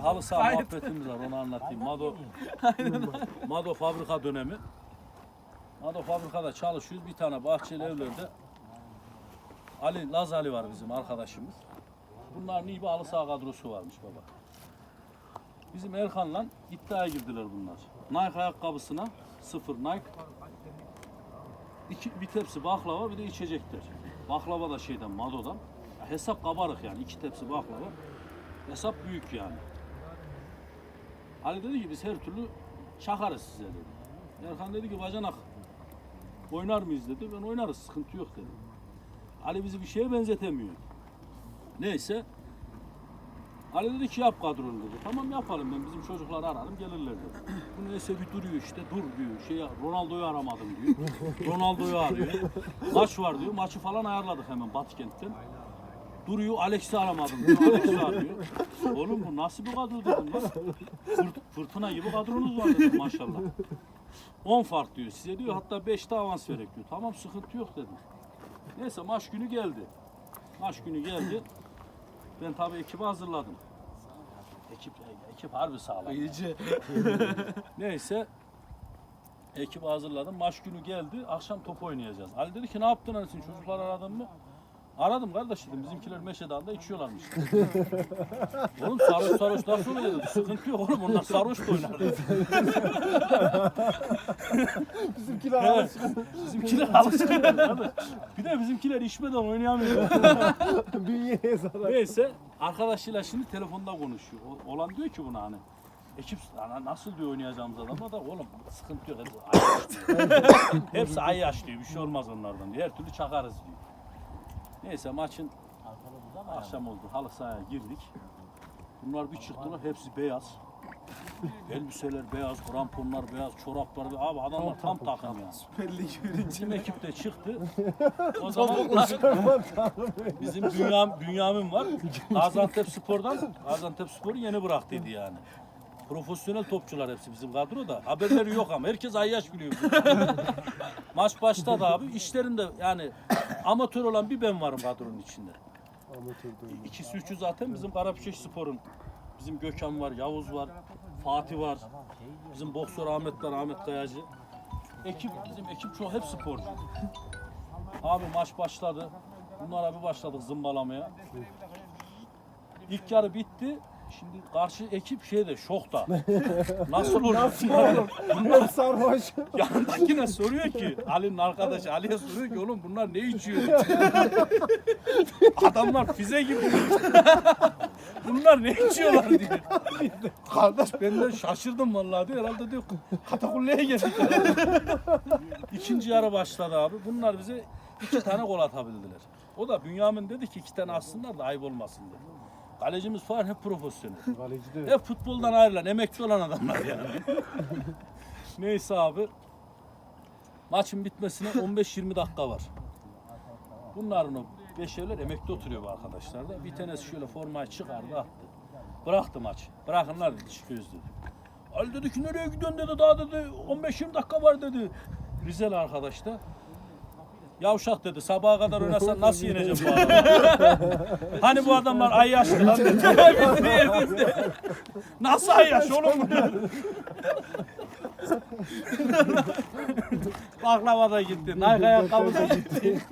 Halı saha muhabbetimiz var onu anlatayım. Mado, Mado fabrika dönemi. Mado fabrikada çalışıyoruz. Bir tane bahçeli evlerde Ali Laz Ali var bizim arkadaşımız. Bunların iyi bir halı saha kadrosu varmış baba. Bizim Erkan'la iddiaya girdiler bunlar. Nike ayakkabısına sıfır Nike. İki, bir tepsi baklava bir de içecekler. Baklava da şeyden Mado'dan. Ya hesap kabarık yani iki tepsi baklava. Hesap büyük yani. Ali dedi ki biz her türlü çakarız size dedi. Erkan dedi ki bacanak oynar mıyız dedi. Ben oynarız sıkıntı yok dedi. Ali bizi bir şeye benzetemiyor. Neyse. Ali dedi ki yap kadronu dedi. Tamam yapalım ben bizim çocukları ararım gelirler dedi. Bu neyse bir duruyor işte dur diyor. Şey, Ronaldo'yu aramadım diyor. Ronaldo'yu arıyor. Maç var diyor. Maçı falan ayarladık hemen Batıkent'ten. Duruyor Alex'i aramadım. Alex'i arıyor. Oğlum bu nasıl bir kadro dedim lan. Fırt- fırtına gibi kadronuz var dedim maşallah. 10 fark diyor size diyor hatta 5 de avans verek diyor. Tamam sıkıntı yok dedim. Neyse maç günü geldi. Maç günü geldi. Ben tabii ekibi hazırladım. Ekip, ekip harbi sağlam. İyice. Neyse ekibi hazırladım. Maç günü geldi. Akşam top oynayacağız. Ali dedi ki ne yaptın Ali'sin çocuklar aradın mı? Aradım kardeş dedim. Bizimkiler Meşe Dağı'nda içiyorlarmış. oğlum sarhoş sarhoş nasıl oluyor dedi. Sıkıntı yok oğlum onlar sarhoş da oynar dedi. Bizimkiler Evet. alışkın. Bizimkiler alışkın kardeş. Bir de bizimkiler içmeden oynayamıyor. Bünyeye zarar. Neyse arkadaşıyla şimdi telefonda konuşuyor. O- Olan diyor ki buna hani ekip "Ana nasıl diyor oynayacağımız adamla da oğlum sıkıntı yok. Hepsi ayyaş diyor. Hepsi ayyaş diyor. Bir şey olmaz onlardan diyor. Her türlü çakarız diyor. Neyse maçın akşam oldu. Halı sahaya girdik. Bunlar bir çıktılar. Hepsi beyaz. Elbiseler beyaz, kramponlar beyaz, çoraplar beyaz. Abi adamlar tam takım ya. Süper Lig birinci. Bizim ekip de çıktı. O zamanlar bizim Bünyam, Bünyamin var. Gaziantep Spor'dan, Gaziantep Spor'u yeni bıraktıydı yani. Profesyonel topçular hepsi bizim kadroda. Haberleri yok ama herkes ayyaş biliyor. Maç başladı abi. İşlerinde yani amatör olan bir ben varım kadronun içinde. İkisi üçü zaten bizim Karapüşeş Spor'un. Bizim Gökhan var, Yavuz var, Fatih var. Bizim boksör Ahmet var, Ahmet Kayacı. Ekip, bizim ekip çok hep sporcu. Abi maç başladı. Bunlara bir başladık zımbalamaya. İlk yarı bitti. Şimdi karşı ekip şeyde şokta. Nasıl olur? Nasıl olur? Bunlar sarhoş. Yanındakine soruyor ki Ali'nin arkadaşı Ali'ye soruyor ki oğlum bunlar ne içiyor? Adamlar füze gibi. bunlar ne içiyorlar diyor. Kardeş ben de şaşırdım vallahi diyor. Herhalde diyor katakulleye geldik. İkinci yarı başladı abi. Bunlar bize iki tane gol atabildiler. O da Bünyamin dedi ki iki tane atsınlar da ayıp olmasın dedi. Kalecimiz falan hep profesyonel. Kaleci de. Hep futboldan ayrılan, emekli olan adamlar yani. Neyse abi. Maçın bitmesine 15-20 dakika var. Bunların o beş evler emekli oturuyor bu arkadaşlar da. Bir tanesi şöyle formayı çıkardı attı. Bıraktı maç. Bırakınlar dedi çıkıyoruz dedi. Ali dedi ki nereye gidiyorsun dedi daha dedi 15-20 dakika var dedi. Rizeli arkadaş da. Yavşak dedi sabaha kadar oynasan nasıl yeneceğim bu adamı? hani bu adamlar ay yaşlı lan dedi. Biz de yedik de. Nasıl ay yaş oğlum bunlar? Baklava da gitti. Nike ayakkabı da gitti.